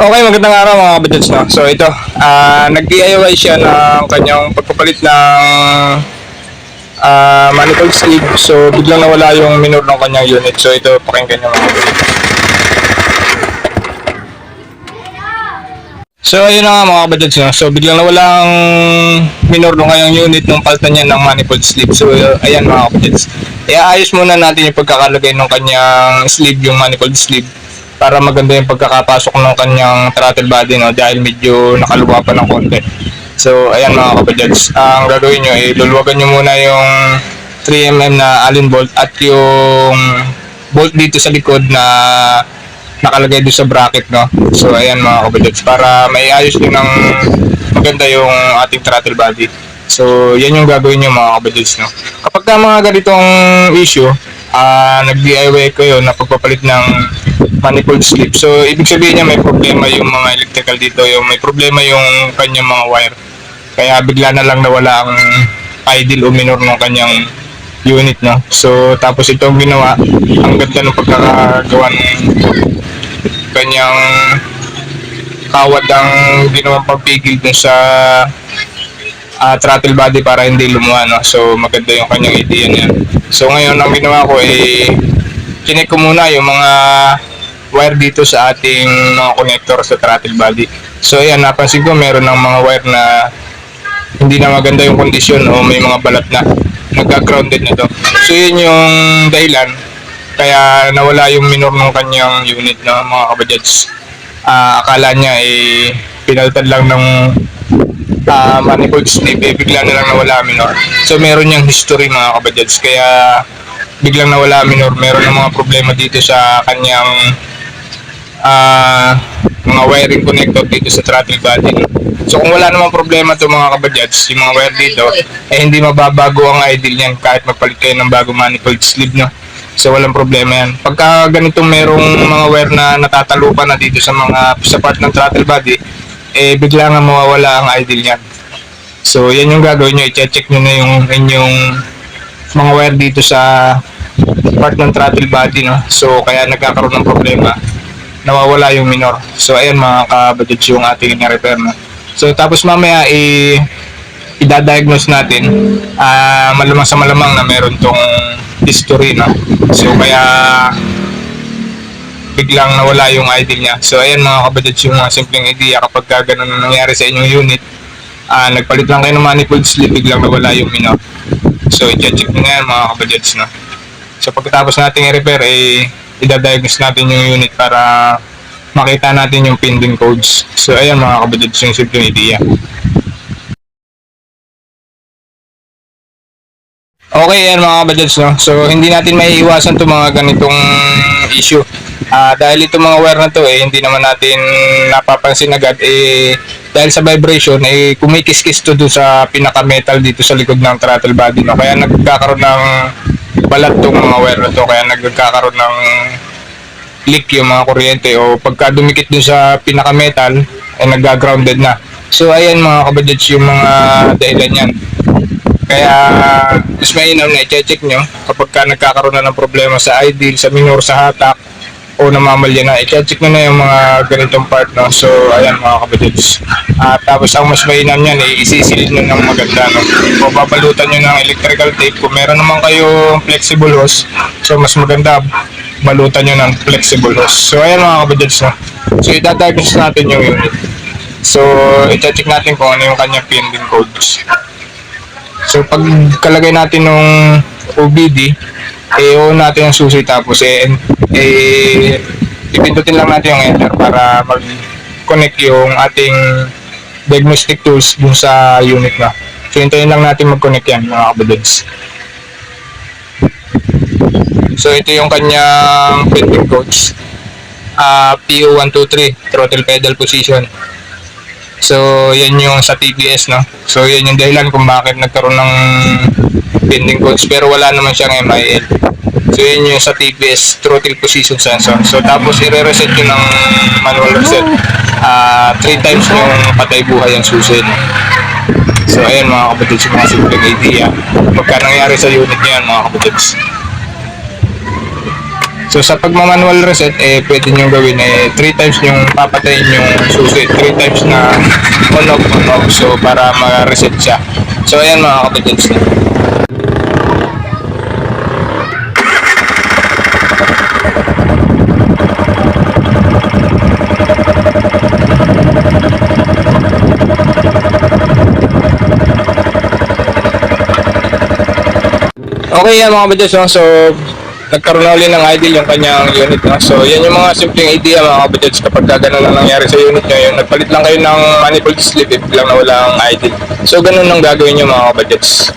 Okay, magandang araw mga kabadets. No? So ito, ah nag-DIY siya ng kanyang pagpapalit ng ah manifold sleeve. So biglang nawala yung minor ng kanyang unit. So ito, pakinggan nyo mga. So ayun na nga mga kabadets. No? So biglang nawala ang minor ng kanyang unit nung palta niya ng manifold sleeve. So ayan mga kabadets. Iaayos muna natin yung pagkakalagay ng kanyang sleeve, yung manifold sleeve para maganda yung pagkakapasok ng kanyang throttle body no dahil medyo nakaluwa pa ng konti. So ayan mga kabajads, ang gagawin nyo ay luluwagan nyo muna yung 3mm na Allen bolt at yung bolt dito sa likod na nakalagay doon sa bracket no. So ayan mga kabajads para may ayos din ng maganda yung ating throttle body. So yan yung gagawin nyo mga kabajads no. Kapag ka mga ganitong issue, ah nag-DIY kayo na pagpapalit ng manifold slip. So, ibig sabihin niya may problema yung mga electrical dito, yung may problema yung kanyang mga wire. Kaya bigla na lang nawala ang idle o minor ng kanyang unit, no? So, tapos itong ginawa, ang ganda ng pagkakagawa ng kanyang kawad ang ginawang pagpigil dun sa ah, throttle body para hindi lumuha, no? So, maganda yung kanyang idea niya. So, ngayon, ang ginawa ko ay chinek ko muna yung mga wire dito sa ating mga connector sa throttle body. So ayan, napansin ko meron ng mga wire na hindi na maganda yung kondisyon o may mga balat na nagka-grounded na to. So yun yung dahilan kaya nawala yung minor ng kanyang unit na mga kabajads. Ah, akala niya eh pinaltan lang ng ah, manifold snip eh bigla na lang nawala minor. So meron niyang history mga kabajads kaya biglang nawala minor. Meron ng mga problema dito sa kanyang ah mga wiring connector dito sa throttle body. So kung wala namang problema to mga kabajads, yung mga wire dito, eh hindi mababago ang idle niyan kahit magpalit kayo ng bago manifold sleeve, no? So walang problema yan. Pagka ganitong merong mga wire na natatalupan na dito sa mga sa part ng throttle body, eh bigla nga mawawala ang idle niyan. So yan yung gagawin nyo, i-check nyo na yung inyong mga wire dito sa part ng throttle body, no? So kaya nagkakaroon ng problema nawawala yung minor. So ayan mga kabadits yung ating repair na. So tapos mamaya i i-diagnose natin ah malamang sa malamang na meron tong history na. So kaya biglang nawala yung idle niya. So ayan mga kabadits yung mga simpleng idea kapag ka ganun ang nangyari sa inyong unit. ah nagpalit lang kayo ng manifold slip, biglang nawala yung minor. So i-check nyo nga yan mga kabadits na. So pagkatapos nating i-repair, eh, i-diagnose natin yung unit para makita natin yung pending codes. So ayan mga kabadits yung simpleng idea. Okay yan mga kabadits no. So hindi natin maiiwasan to mga ganitong issue. Ah dahil itong mga wire na to eh hindi naman natin napapansin agad eh dahil sa vibration eh kumikis-kis to doon sa pinaka metal dito sa likod ng throttle body no. Kaya nagkakaroon ng balat tong mga wire na to kaya nagkakaroon ng leak yung mga kuryente o pagka dumikit dun sa pinaka metal ay nagga-grounded na. So ayan mga kabadits yung mga dahilan yan. Kaya mas mainam na i-check nyo kapag ka nagkakaroon na ng problema sa idle, sa minor, sa hatak o namamalya na, i-check nyo na yung mga ganitong part no. So ayan mga kabadits. At tapos ang mas mainam yan eh, isisilid nyo ng maganda no. O babalutan nyo ng electrical tape kung meron naman kayong flexible hose. So mas maganda balutan nyo ng flexible hose. So ayan mga kabadits no. So idadiagnose natin yung unit. So i-check natin kung ano yung kanyang pending codes. So pag kalagay natin nung OBD, eh natin ang susi tapos eh, eh ipindutin lang natin yung enter para mag-connect yung ating diagnostic tools dun sa unit na. So hintayin lang natin mag-connect yan mga kabadods. So ito yung kanyang pending codes. Ah PO123, throttle pedal position. So, yan yung sa TBS, no? So, yan yung dahilan kung bakit nagkaroon ng pending codes. Pero wala naman siyang MIL. So, yan yung sa TBS, throttle position sensor. So, tapos i-reset yun ng manual reset. Ah, three times yung patay buhay ang susi. So, ayan mga kapatids, yung mga simpleng idea. Pagka nangyari sa unit niyan, mga kapatids. So sa pagmamanual reset, eh pwede nyo gawin eh 3 times yung papatayin yung susi, 3 times na on off on off so para ma-reset siya. So ayan mga kapatids Okay yan mga kapatids, no? so nagkaroon na ulit ng idle yung kanyang unit. No? So yan yung mga simpleng idea mga kapatids kapag ka ganun na nangyari sa unit nyo. Yung nagpalit lang kayo ng manifold slip if lang na walang idle. So ganun ang gagawin nyo mga kapatids.